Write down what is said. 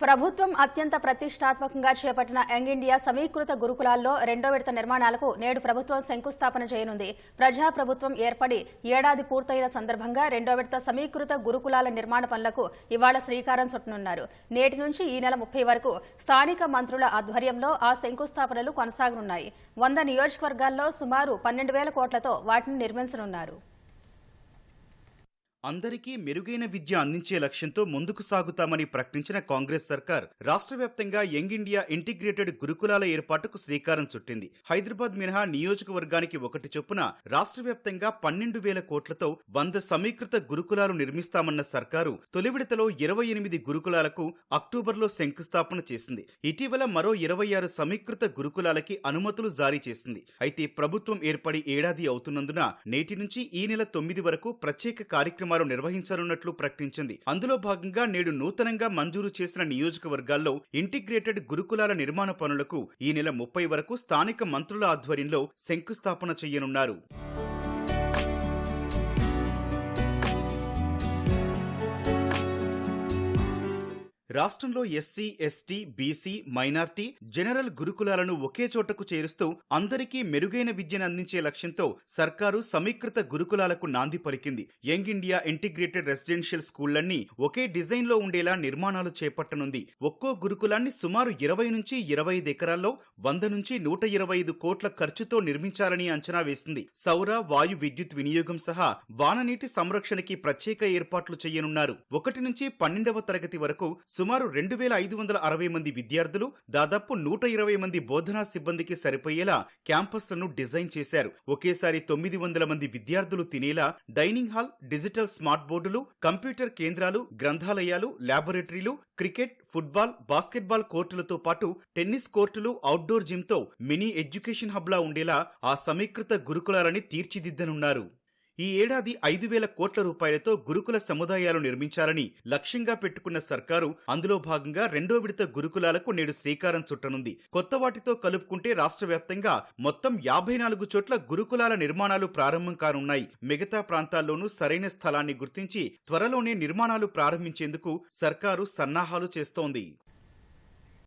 ప్రభుత్వం అత్యంత ప్రతిష్టాత్మకంగా చేపట్టిన యంగ్ ఇండియా సమీకృత గురుకులాల్లో రెండో విడత నిర్మాణాలకు నేడు ప్రభుత్వం శంకుస్థాపన చేయనుంది. ప్రజా ప్రభుత్వం ఏర్పడి ఏడాది పూర్తయిన సందర్భంగా రెండో విడత సమీకృత గురుకులాల నిర్మాణ పనులకు ఇవాళ శ్రీకారం చుట్టనున్నారు. నేటి నుంచి ఈ నెల ముప్పై వరకు స్థానిక మంత్రుల ఆధ్వర్యంలో ఆ శంకుస్థాపనలు కొనసాగనున్నాయి. వంద నియోజకవర్గాల్లో సుమారు పన్నెండు వేల కోట్లతో వాటిని నిర్మించనున్నారు. అందరికీ మెరుగైన విద్య అందించే లక్ష్యంతో ముందుకు సాగుతామని ప్రకటించిన కాంగ్రెస్ సర్కార్ రాష్ట్ర వ్యాప్తంగా యంగ్ ఇండియా ఇంటిగ్రేటెడ్ గురుకులాల ఏర్పాటుకు శ్రీకారం చుట్టింది. హైదరాబాద్ మినహా నియోజకవర్గానికి ఒకటి చొప్పున రాష్ట్ర వ్యాప్తంగా పన్నెండు వేల కోట్లతో వంద సమీకృత గురుకులాలు నిర్మిస్తామన్న సర్కారు తొలి విడతలో ఇరవై ఎనిమిది గురుకులాలకు అక్టోబర్లో శంకుస్థాపన చేసింది. ఇటీవల మరో ఇరవై ఆరు సమీకృత గురుకులాలకి అనుమతులు జారీ చేసింది. అయితే ప్రభుత్వం ఏర్పడి ఏడాది అవుతున్నందున నేటి నుంచి ఈ నెల తొమ్మిది వరకు ప్రత్యేక కార్యక్రమాలు నిర్వహించనున్నట్లు ప్రకటించింది. అందులో భాగంగా నేడు నూతనంగా మంజూరు చేసిన నియోజకవర్గాల్లో ఇంటిగ్రేటెడ్ గురుకులాల నిర్మాణ పనులకు ఈ నెల ముప్పై వరకు స్థానిక మంత్రుల ఆధ్వర్యంలో శంకుస్థాపన చేయనున్నారు. రాష్ట్రంలో SC ST BC minority general గురుకులాలను ఒకే చోటకు చేరుస్తూ అందరికీ మెరుగైన విద్యను అందించే లక్ష్యంతో సర్కారు సమీకృత గురుకులాలకు నాంది పలికింది. యంగ్ ఇండియా ఇంటిగ్రేటెడ్ రెసిడెన్షియల్ స్కూళ్ళన్నీ ఒకే డిజైన్లో ఉండేలా నిర్మాణాలు చేపట్టనుంది. ఒక్కో గురుకులాన్ని సుమారు ఇరవై నుంచి ఇరవై ఐదు ఎకరాల్లో వంద నుంచి నూట ఇరవై ఐదు కోట్ల ఖర్చుతో నిర్మించాలని అంచనా వేసింది. సౌర వాయు విద్యుత్ వినియోగం సహా వాననీటి సంరక్షణకి ప్రత్యేక ఏర్పాట్లు చేయనున్నారు. ఒకటి నుంచి పన్నెండవ తరగతి వరకు సుమారు రెండు వేల ఐదు వందల అరవై మంది విద్యార్థులు దాదాపు నూట ఇరవై మంది బోధనా సిబ్బందికి సరిపోయేలా క్యాంపస్లను డిజైన్ చేశారు. ఒకేసారి తొమ్మిది వందల మంది విద్యార్థులు తినేలా డైనింగ్ హాల్ డిజిటల్ స్మార్ట్ బోర్డులు కంప్యూటర్ కేంద్రాలు గ్రంథాలయాలు ల్యాబొరేటరీలు క్రికెట్ ఫుట్బాల్ బాస్కెట్బాల్ కోర్టులతో పాటు టెన్నిస్ కోర్టులు అవుట్డోర్ జిమ్తో మినీ ఎడ్యుకేషన్ హబ్లా ఉండేలా ఆ సమీకృత గురుకులాలని తీర్చిదిద్దనున్నారు. ఈ ఏడాది ఐదు వేల కోట్ల రూపాయలతో గురుకుల సముదాయాలు నిర్మించాలని లక్ష్యంగా పెట్టుకున్న సర్కారు అందులో భాగంగా రెండో విడత గురుకులాలకు నేడు శ్రీకారం చుట్టనుంది. కొత్త వాటితో కలుపుకుంటే రాష్ట్ర వ్యాప్తంగా మొత్తం యాభై నాలుగు చోట్ల గురుకులాల నిర్మాణాలు ప్రారంభం కానున్నాయి. మిగతా ప్రాంతాల్లోనూ సరైన స్థలాన్ని గుర్తించి త్వరలోనే నిర్మాణాలు ప్రారంభించేందుకు సర్కారు సన్నాహాలు చేస్తోంది.